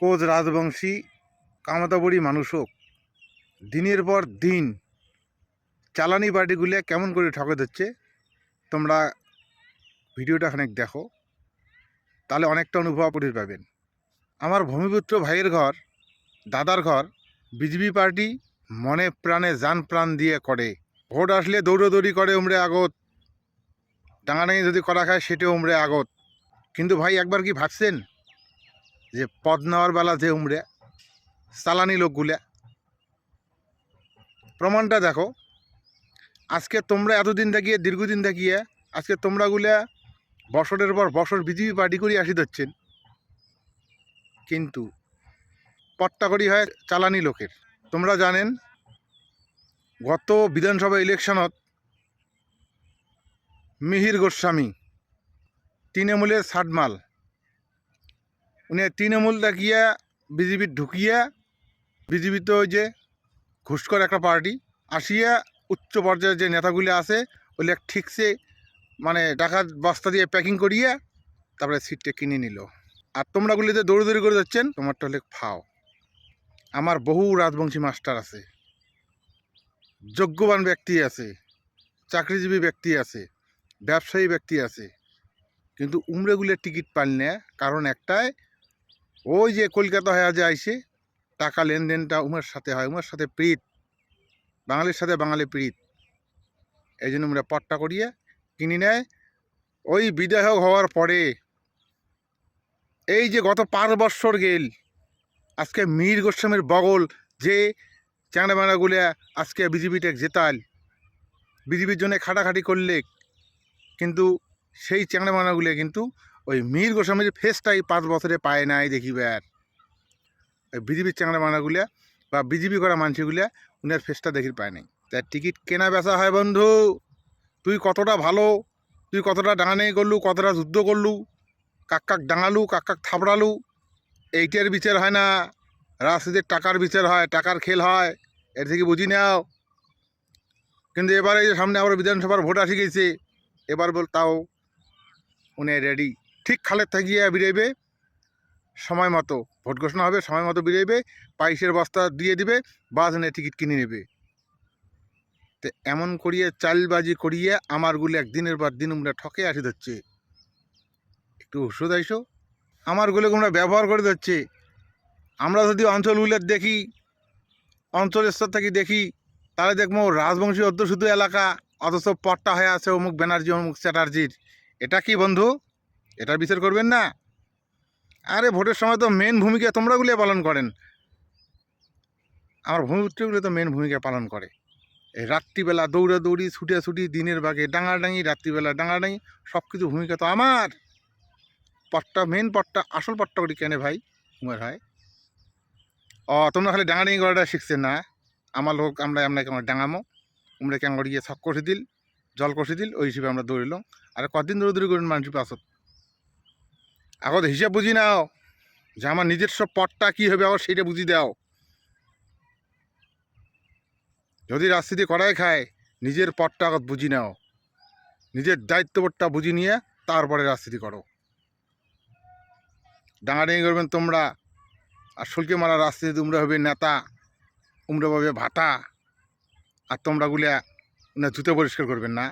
Coach Rajbanshi কামতাবড়ি মানুষ হোক, দিনের পর দিন চালানি পার্টিগুলো কেমন করে ঠকে দিচ্ছে তোমরা ভিডিওটা খানিক দেখো, তাহলে অনেকটা অনুভব করে পাবেন। আমার ভূমিপুত্র ভাইয়ের ঘর, দাদার ঘর, বিজেপি পার্টি মনে প্রাণে যান প্রাণ দিয়ে করে। ভোট আসলে দৌড়োদৌড়ি করে উমরে আগত, ডাঙাডাঙি যদি করা খায় সেটাও উমরে আগত। কিন্তু ভাই একবার কি ভাবছেন? যে পদ নেওয়ার বেলা যে উমরে চালানি লোকগুলা প্রমাণটা দেখো, আজকে তোমরা এতদিন দেখিয়ে, দীর্ঘদিন দেখিয়ে, আজকে তোমরাগুলা বছরের পর বছর বিজেপি পার্টি করে আসি ধরছেন। কিন্তু পট্টা করি হয় চালানি লোকের। তোমরা জানেন, গত বিধানসভা ইলেকশনত মিহির গোস্বামী, তৃণমূলের সাটমাল উনি তৃণমূল দেখিয়া বিজেপির ঢুকিয়া, বিজেপিতে ওই যে ঘুষকর একটা পার্টি আসিয়া উচ্চ পর্যায়ের যে নেতাগুলি আছে ওগুলো ঠিকসে মানে ডাকাত বস্তা দিয়ে প্যাকিং করিয়া তারপরে সিটটা কিনে নিল। আর তোমরাগুলি যে দৌড়দৌড়ি করে যাচ্ছেন, তোমারটা হলে ফাও। আমার বহু রাজবংশী মাস্টার আছে, যোগ্যবান ব্যক্তি আছে, চাকরিজীবী ব্যক্তি আছে, ব্যবসায়ী ব্যক্তি আছে, কিন্তু উমরেগুলোর টিকিট পাল না কারণ একটাই ওই যে কলকাতা হয়ে যে আইসে, টাকা লেনদেনটা উমের সাথে হয়। উমের সাথে প্রীত, বাঙালির সাথে বাঙালি প্রীত। এই জন্য আমরা পট্টা করিয়ে কিনি নেয়। ওই বিধায়ক হওয়ার পরে, এই যে গত পাঁচ বৎসর গেল, আজকে মীর গোস্বামীর বগল যে চ্যাংড়ামানাগুলো আজকে বিজেপিটা জেতাল, বিজেপির জন্য খাটাখাটি করলে কিন্তু সেই চ্যাংড়ামানাগুলো কিন্তু ওই মীর গোস্বামীর ফেসটাই পাঁচ বছরে পায় নাই দেখিবার ওই বিজেপির চ্যাংড়ামানাগুলো বা বিজেপি করা মানুষগুলো উনার ফেসটা দেখি পায় নাই। তার টিকিট কেনা বেচা হয় বন্ধু, তুই কতটা ভালো, তুই কতটা ডাঙানি করলু কতটা যুদ্ধ করলু, কাক কাক ডাঙালু, কাক কাক থাবড়ালু, এইটার বিচার হয় না, রাজনীতির টাকার বিচার হয়, টাকার খেল হয়, এর থেকে বুঝি নাও। কিন্তু এবারে যে সামনে আবার বিধানসভার ভোট আসি গেছে, এবার বল তাও উনি রেডি ঠিক খালের থাকিয়ে বেরোবে সময় মতো ভোট ঘোষণা হবে, সময় মতো বেরোবে পাইসের বস্তা দিয়ে দিবে, বাস এনে টিকিট কিনে নেবে। তো এমন করিয়ে চালবাজি করিয়ে আমারগুলো একদিনের পর দিন আমরা ঠকে আসি ধরছে। একটু ওষুধ আইসো। আমারগুলো আমরা ব্যবহার করে ধরছে। আমরা যদি অঞ্চলগুলোর দেখি, অঞ্চল স্তর থেকে দেখি, তাহলে দেখব রাজবংশী অধ্যুষিত এলাকা, অথচ পট্টা হয়ে আছে অমুক ব্যানার্জি, অমুক চ্যাটার্জির। এটা কি বন্ধু? এটার বিচার করবেন না? আরে, ভোটের সময় তো মেন ভূমিকা তোমরাগুলো পালন করেন। আমার ভূমিপুত্রগুলো তো মেন ভূমিকা পালন করে। এই রাত্রিবেলা দৌড়াদৌড়ি ছুটাছুটি দিনের বাগে ডাঙাডাঙি, রাত্রিবেলা ডাঙাডাঙি সব কিছু ভূমিকা তো আমার। পট্টা মেন পট্টা, আসল পট্টা করি কেনে ভাই? উমের হয় ও, তোমরা খালি ডাঙাডাঙি করাটা শিখছে না? আমার লোক, আমরা আমরা কেমন ডাঙামো? উমরা কেমন গিয়ে ছক কষে দিল জল কষে দিল ওই হিসেবে আমরা দৌড়িলাম। আর, কদিন দৌড়দৌড়ি করেন মানুষ পাছত আগত হিসাব বুঝি নাও যে আমার নিজস্ব পটটা কী হবে আবার সেটা বুঝি দাও। যদি রাজনীতি করাই খায়, নিজের পটটা আগত বুঝি নাও। নিজের দায়িত্ববোধটা বুঝি নিয়ে তারপরে রাজনীতি করো। ডাঙাডাঙি করবেন তোমরা, আর শুল্কে মারা রাজনীতি তোমরা হবে নেতা, উমরা পাবে ভাতা আর তোমরা গুলা না জুতো পরিষ্কার করবেন না।